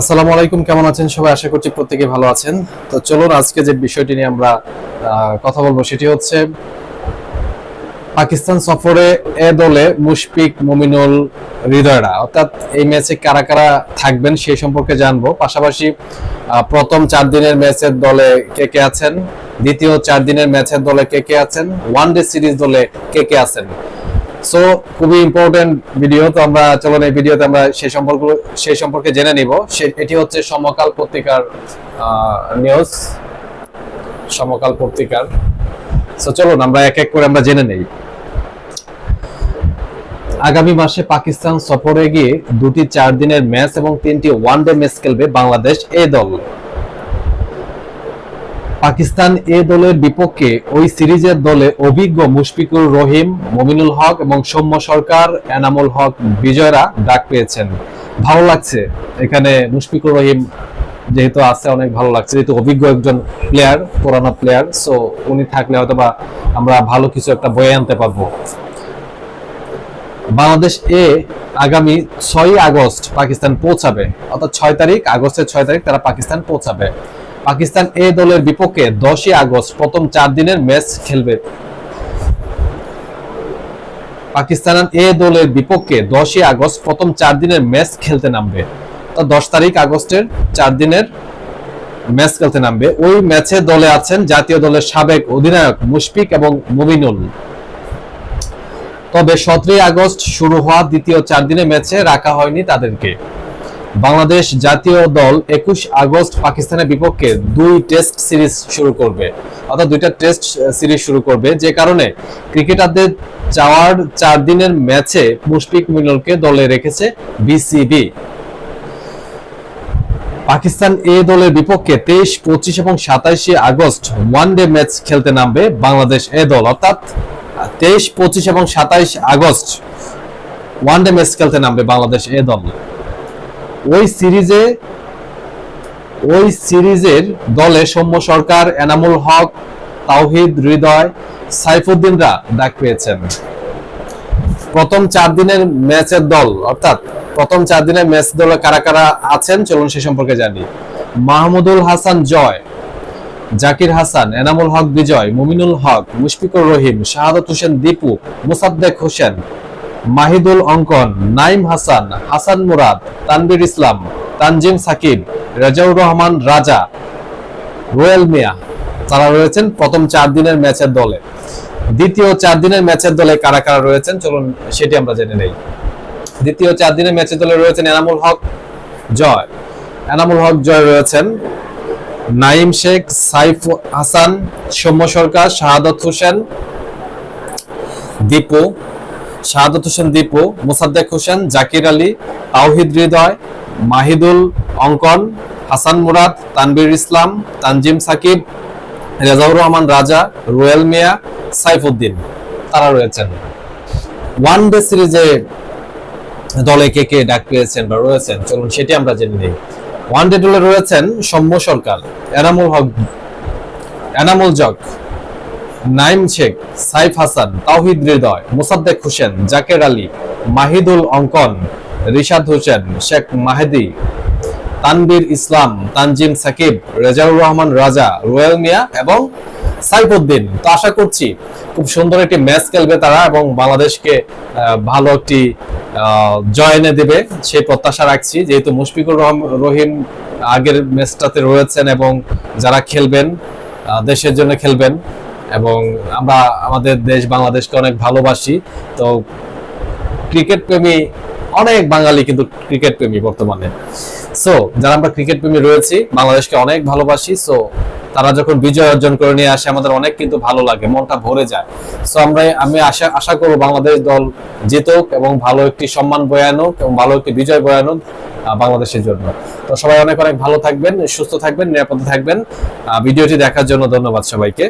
আসসালামু আলাইকুম, কেমন আছেন? সবাই আশা করছি প্রত্যেকে ভালো আছেন। তো চলুন আজকে যে বিষয়টি নিয়ে আমরা কথা বলব সেটি হচ্ছে, পাকিস্তান সফরে এ দলে মুশফিক মুমিনুল হৃদয়রা। অর্থাৎ এই ম্যাচে কারা কারা থাকবেন সেই সম্পর্কে জানব। পাশাপাশি প্রথম চার দিনের ম্যাচের দলে কে কে আছেন? দ্বিতীয় চার দিনের ম্যাচের দলে কে কে আছেন? ওয়ান ডে সিরিজ দলে কে কে আছেন? সো খুবই ইম্পর্টেন্ট ভিডিও তো আমরা চলুন এই ভিডিওতে আমরা সেই সম্পর্ক সেই সম্পর্কে জেনে নিব। এটি হচ্ছে সমকাল পত্রিকার নিউজ সমকাল পত্রিকার। সো চলুন আমরা এক এক করে আমরা জেনে নেই। আগামী মাসে পাকিস্তান সফরে গিয়ে দুটি চার দিনের ম্যাচ এবং তিনটি ওয়ানডে ম্যাচ খেলবে বাংলাদেশ, এ দল। পাকিস্তান এ দলের বিপক্ষে ওই সিরিজের দলে অভিজ্ঞ মুশফিকুর রহিম, মমিনুল হক এবং সৌম্য সরকার, এনামুল হক, বিজয়রা ডাক পেয়েছেন। ভালো লাগছে এখানে মুশফিকুর রহিম যেহেতু আছে, অনেক ভালো লাগছে। যেহেতু অভিজ্ঞ একজন প্লেয়ার পুরানো প্লেয়ার সো উনি থাকলে হয়তো বা আমরা ভালো কিছু একটা বয়ে আনতে পারব। বাংলাদেশ এ আগামী ছয় আগস্ট পাকিস্তান পৌঁছাবে। অর্থাৎ ছয় তারিখ, আগস্টের ছয় তারিখ তারা পাকিস্তান পৌঁছাবে। পাকিস্তান এ দলের বিপক্ষে দশই আগস্ট প্রথম চার দিনের ম্যাচ খেলবে। পাকিস্তান এ দলের বিপক্ষে দশই আগস্ট প্রথম চার দিনের ম্যাচ খেলতে নামবে। তো দশ তারিখ আগস্টের চার দিনের ম্যাচ খেলতে নামবে। ওই ম্যাচে দলে আছেন জাতীয় দলের সাবেক অধিনায়ক মুশফিক এবং মুমিনুল। তবে সতেরোই আগস্ট শুরু হওয়া দ্বিতীয় চার দিনের ম্যাচে রাখা হয়নি তাদেরকে। বাংলাদেশ জাতীয় দল একুশ আগস্ট পাকিস্তানের বিপক্ষে দুই টেস্ট সিরিজ শুরু করবে। অর্থাৎ দুইটা টেস্ট সিরিজ শুরু করবে। যে কারণে ক্রিকেটারদের চাওয়ার চার দিনের ম্যাচে মুশফিক মিনুলকে দলে রেখেছে বিসিবি। পাকিস্তান এ দলের বিপক্ষে তেইশ, পঁচিশ এবং সাতাইশে আগস্ট ওয়ান ডে ম্যাচ খেলতে নামবে বাংলাদেশ এ দল। অর্থাৎ তেইশ, পঁচিশ এবং সাতাইশ আগস্ট ওয়ান ডে ম্যাচ খেলতে নামবে বাংলাদেশ এ দল। ওই সিরিজে, ওই সিরিজের দলে সৌম্য সরকার, এনামুল হক, তাওহিদ, হৃদয়, সাইফুদ্দিনরা ডাক পেয়েছেন। প্রথম চার দিনের ম্যাচের দল, অর্থাৎ প্রথম চার দিনের ম্যাচ দলে কারা কারা আছেন, চলুন সে সম্পর্কে জানি। মাহমুদুল হাসান জয়, জাকির হাসান, এনামুল হক বিজয়, মুমিনুল হক, মুশফিকুর রহিম, শাহাদত হোসেন দীপু, মুসাদ্দেক হোসেন মাহিদুল অঙ্কন, নাইম হাসান হাসান মুরাদ তানবির ইসলাম, তানজিম সাকিব, রাজাউর রহমান রাজা, রোয়েল মিয়া। তারা রয়েছেন প্রথম চার দিনের ম্যাচের দলে। দ্বিতীয় চার দিনের ম্যাচের দলে কারা কারা রয়েছেন? চলুন সেটি আমরা জেনে নেই। দ্বিতীয় চার দিনের ম্যাচের দলে রয়েছেন এনামুল হক, জয়। এনামুল হক, জয় রয়েছেন। নাইম শেখ, সাইফ হাসান, সৌম্য সরকার, শাহাদত হোসেন, দীপু শাহাদত হোসেন দীপু, মুসাদ্দেক হোসেন, জাকির আলী, তাওহিদ হৃদয়, মাহিদুল অঙ্কন, হাসান মুরাদ তানবির ইসলাম, তানজিম সাকিব, রেজাউর রহমান রাজা, রুয়েল মিয়া, সাইফুদ্দিন। তারা রয়েছেন। ওয়ান ডে সিরিজে দলে কে কে ডাক পেয়েছেন বা রয়েছেন? চলুন সেটি আমরা জেনে নিই। ওয়ান ডে দলে রয়েছেন সৌম্য সরকার, এনামুল হক, এনামুল জক নাইম শেখ, সাইফ হাসান, তাওহিদ হৃদয়, মুসাদ্দেক হোসেন, জাকের আলী, মাহিদুল অঙ্কন, রিশাদ হোসেন, শেখ মাহেদি তানবীর ইসলাম, তানজিম সাকিব, রেজাউর রহমান রাজা, রোয়েল মিয়া এবং সাইফুদ্দিন। তো আশা করছি খুব সুন্দর একটি ম্যাচ খেলবে তারা এবং বাংলাদেশকে ভালো একটি জয় এনে দেবে, সেই প্রত্যাশা রাখছি। যেহেতু মুশফিকুর রহম- আগের ম্যাচটাতে রয়েছেন এবং যারা খেলবেন দেশের জন্য খেলবেন এবং আমরা আমাদের দেশ বাংলাদেশকে অনেক ভালোবাসি। তো ক্রিকেট প্রেমী অনেক বাঙালি কিন্তু ক্রিকেট প্রেমী বর্তমানে। সো যারা আমরা ক্রিকেট প্রেমী রয়েছি, বাংলাদেশকে অনেক ভালোবাসি। সো তারা যখন বিজয় অর্জন করে নিয়ে আসে, আমাদের অনেক কিন্তু ভালো লাগে, মনটা ভরে যায়। সো আমরা, আমি আশা আশা করব বাংলাদেশ দল জিতুক এবং ভালো একটি সম্মান বয়ে আনুক এবং ভালো একটি বিজয় বয়ে আনুক বাংলাদেশের জন্য। তো সবাই অনেক অনেক ভালো থাকবেন, সুস্থ থাকবেন, নিরাপদে থাকবেন। ভিডিওটি দেখার জন্য ধন্যবাদ সবাইকে।